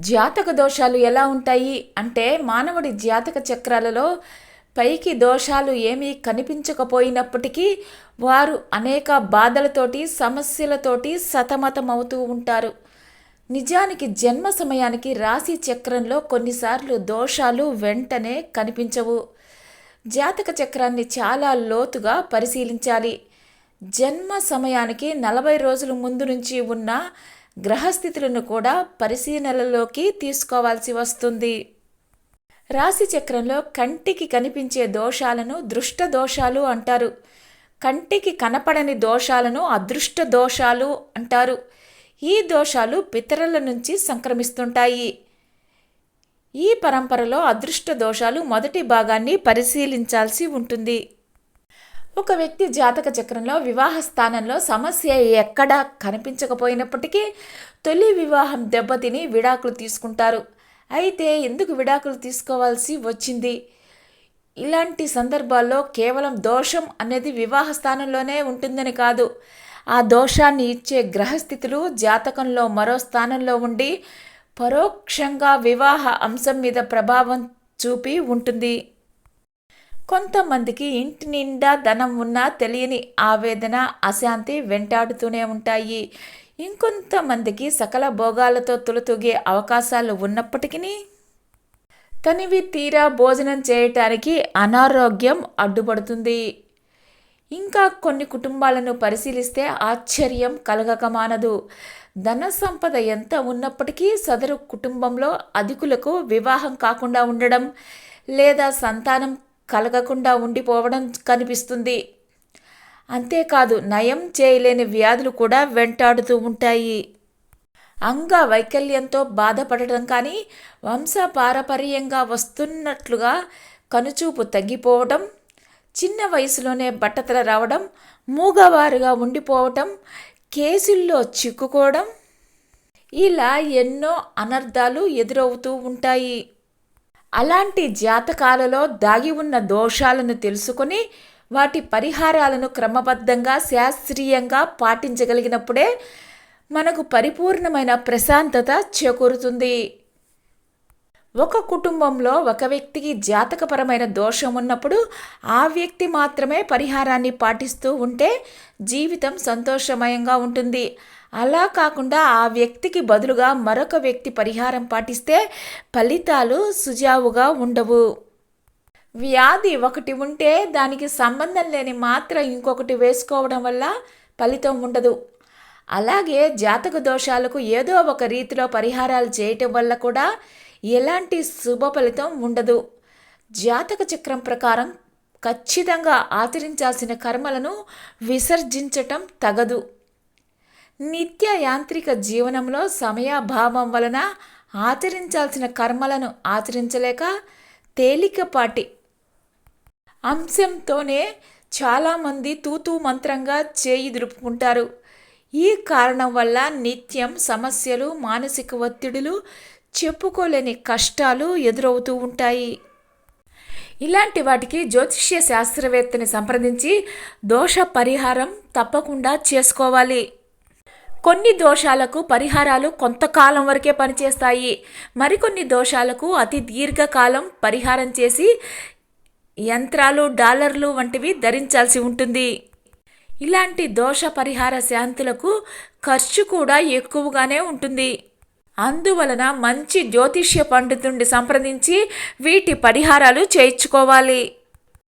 జాతక దోషాలు ఎలా ఉంటాయి అంటే మానవుడి జాతక చక్రాలలో పైకి దోషాలు ఏమీ కనిపించకపోయినప్పటికీ వారు అనేక బాధలతోటి సమస్యలతోటి సతమతమవుతూ ఉంటారు. నిజానికి జన్మ సమయానికి రాశి చక్రంలో కొన్నిసార్లు దోషాలు వెంటనే కనిపించవు. జాతక చక్రాన్ని చాలా లోతుగా పరిశీలించాలి. జన్మ సమయానికి నలభై రోజుల ముందు నుంచి ఉన్న గ్రహస్థితులను కూడా పరిశీలనలోకి తీసుకోవాల్సి వస్తుంది. రాశి చక్రంలో కంటికి కనిపించే దోషాలను దృష్ట దోషాలు అంటారు. కంటికి కనపడని దోషాలను అదృష్ట దోషాలు అంటారు. ఈ దోషాలు పితరుల నుంచి సంక్రమిస్తుంటాయి. ఈ పరంపరలో అదృష్ట దోషాలు మొదటి భాగాన్ని పరిశీలించాల్సి ఉంటుంది. ఒక వ్యక్తి జాతక చక్రంలో వివాహ స్థానంలో సమస్య ఎక్కడా కనిపించకపోయినప్పటికీ తొలి వివాహం దెబ్బతిని విడాకులు తీసుకుంటారు. అయితే ఎందుకు విడాకులు తీసుకోవాల్సి వచ్చింది? ఇలాంటి సందర్భాల్లో కేవలం దోషం అనేది వివాహ స్థానంలోనే ఉంటుందని కాదు. ఆ దోషాన్ని ఇచ్చే గ్రహస్థితులు జాతకంలో మరో స్థానంలో ఉండి పరోక్షంగా వివాహ అంశం మీద ప్రభావం చూపి ఉంటుంది. కొంతమందికి ఇంటి నిండా ధనం ఉన్నా తెలియని ఆవేదన అశాంతి వెంటాడుతూనే ఉంటాయి. ఇంకొంతమందికి సకల భోగాలతో తులతూగే అవకాశాలు ఉన్నప్పటికీ తనివి తీరా భోజనం చేయటానికి అనారోగ్యం అడ్డుపడుతుంది. ఇంకా కొన్ని కుటుంబాలను పరిశీలిస్తే ఆశ్చర్యం కలగక మానదు. ధన సంపద ఎంత ఉన్నప్పటికీ సదరు కుటుంబంలో అధికులకు వివాహం కాకుండా ఉండడం లేదా సంతానం కలగకుండా ఉండిపోవడం కనిపిస్తుంది. అంతేకాదు నయం చేయలేని వ్యాధులు కూడా వెంటాడుతూ ఉంటాయి. అంగ వైకల్యంతో బాధపడటం కానీ వంశపారపర్యంగా వస్తున్నట్లుగా కనుచూపు తగ్గిపోవడం చిన్న వయసులోనే బట్టతల రావడం మూగవారుగా ఉండిపోవటం కేసుల్లో చిక్కుకోవడం ఇలా ఎన్నో అనర్థాలు ఎదురవుతూ ఉంటాయి. అలాంటి జాతకాలలో దాగి ఉన్న దోషాలను తెలుసుకొని వాటి పరిహారాలను క్రమబద్ధంగా శాస్త్రీయంగా పాటించగలిగినప్పుడే మనకు పరిపూర్ణమైన ప్రశాంతత చేకూరుతుంది. ఒక కుటుంబంలో ఒక వ్యక్తికి జాతకపరమైన దోషం ఉన్నప్పుడు ఆ వ్యక్తి మాత్రమే పరిహారాన్ని పాటిస్తూ ఉంటే జీవితం సంతోషమయంగా ఉంటుంది. అలా కాకుండా ఆ వ్యక్తికి బదులుగా మరొక వ్యక్తి పరిహారం పాటిస్తే ఫలితాలు సుజావుగా ఉండవు. వ్యాధి ఒకటి ఉంటే దానికి సంబంధం లేని మాత్ర ఇంకొకటి వేసుకోవడం వల్ల ఫలితం ఉండదు. అలాగే జాతక దోషాలకు ఏదో ఒక రీతిలో పరిహారాలు చేయటం వల్ల కూడా ఎలాంటి శుభ ఫలితం ఉండదు. జాతక చక్రం ప్రకారం ఖచ్చితంగా ఆచరించాల్సిన కర్మలను విసర్జించటం తగదు. నిత్య యాంత్రిక జీవనంలో సమయాభావం వలన ఆచరించాల్సిన కర్మలను ఆచరించలేక తేలికపాటి అంశంతోనే చాలామంది తూతూ మంత్రంగా చేయి దులుపుకుంటారు. ఈ కారణం వల్ల నిత్యం సమస్యలు మానసిక ఒత్తిడులు చెప్పుకోలేని కష్టాలు ఎదురవుతూ ఉంటాయి. ఇలాంటి వాటికి జ్యోతిష్య శాస్త్రవేత్తని సంప్రదించి దోష పరిహారం తప్పకుండా చేసుకోవాలి. కొన్ని దోషాలకు పరిహారాలు కొంతకాలం వరకే పనిచేస్తాయి. మరికొన్ని దోషాలకు అతి దీర్ఘకాలం పరిహారం చేసి యంత్రాలు డాలర్లు వంటివి ధరించాల్సి ఉంటుంది. ఇలాంటి దోష పరిహార శాంతులకు ఖర్చు కూడా ఎక్కువగానే ఉంటుంది. అందువలన మంచి జ్యోతిష్య పండితుడిని సంప్రదించి వీటి పరిహారాలు చేయించుకోవాలి.